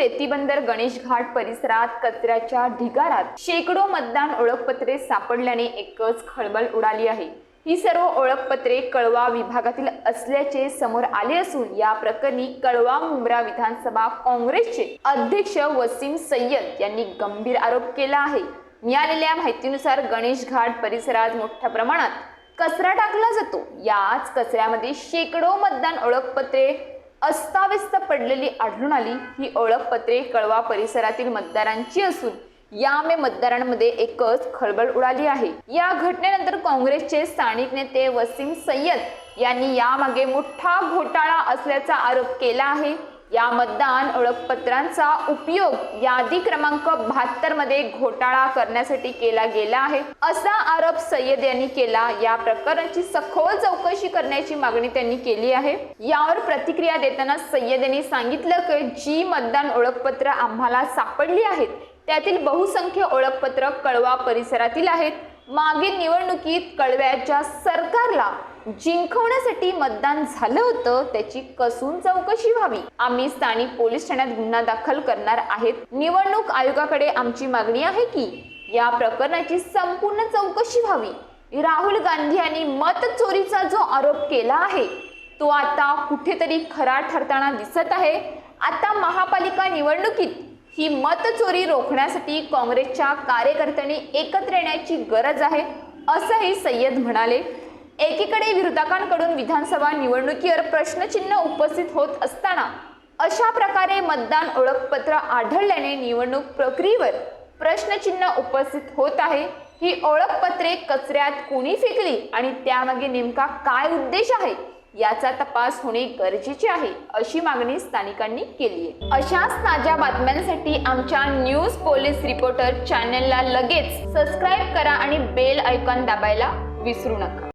रेतीबंदर गणेश घाट परिसरात कचऱ्याच्या ढिगारात शेकडो मतदान ओळखपत्रे सापडल्याने एकच खळबळ उडाली आहे. ही सर्व ओळखपत्रे कळवा विभागातील असल्याचे समोर आले असून या प्रकरणी कळवा मुंब्रा विधानसभा काँग्रेसचे अध्यक्ष वसीम सय्यद यांनी गंभीर आरोप केला आहे. मिळालेल्या माहितीनुसार गणेश घाट परिसरात मोठ्या प्रमाणात कचरा टाकला जातो. याच कचऱ्यामध्ये शेकडो मतदान ओळखपत्रे अस्ताव्यस्त पडलेली आढळून आली. ही ओळखपत्रे कळवा परिसरातील मतदारांची असून यामुळे मतदारांमध्ये एकच खळबळ उडाली आहे. या घटनेनंतर काँग्रेसचे स्थानिक नेते वसीम सय्यद यांनी यामागे मोठा घोटाळा असल्याचा आरोप केला आहे. या मतदान ओळखपत्रांचा उपयोग यादी क्रमांक बहात्तरमध्ये घोटाळा करण्यासाठी केला गेला आहे. असा आरोप सय्यद यांनी केला. या प्रकरणाची सखोल चौकशी करण्याची मागणी त्यांनी केली आहे. यावर प्रतिक्रिया देताना सय्यद यांनी सांगितलं की जी मतदान ओळखपत्र आम्हाला सापडली आहेत त्यातील बहुसंख्य ओळखपत्र कळवा परिसरातील आहेत. मागील निवडणुकीत कळव्याच्या सरकारला जिंकवण्यासाठी मतदान झालं होतं त्याची कसून चौकशी व्हावी? आम्ही स्थानिक पोलीस ठाण्यात गुन्हा दाखल करणार आहेत. निवडणूक आयोगाकडे आमची मागणी आहे की या प्रकरणाची संपूर्ण चौकशी व्हावी. राहुल गांधी यांनी मत चोरीचा जो आरोप केला आहे तो आता कुठेतरी खरा ठरताना दिसत आहे. आता महापालिका निवडणुकीत ही मतचोरी रोखण्यासाठी काँग्रेसच्या कार्यकर्त्यांनी एकत्र येण्याची गरज आहे असंही सय्यद म्हणाले. एकीकडे विरोधकांकडून विधानसभा निवडणुकीवर प्रश्नचिन्ह उपस्थित होत असताना अशा प्रकारे मतदान ओळखपत्र आढळल्याने निवडणूक प्रक्रियेवर प्रश्नचिन्ह उपस्थित होत आहे. ही ओळखपत्रे कचऱ्यात कोणी फेकली आणि त्यामागे नेमका काय उद्देश आहे याचा तपास होणे गरजेचे आहे अशी मागणी स्थानिकांनी केली आहे. अशाच ताज्या बातम्यांसाठी आमच्या न्यूज पोलीस रिपोर्टर चॅनलला लगेच सबस्क्राईब करा आणि बेल आयकॉन दाबायला विसरू नका.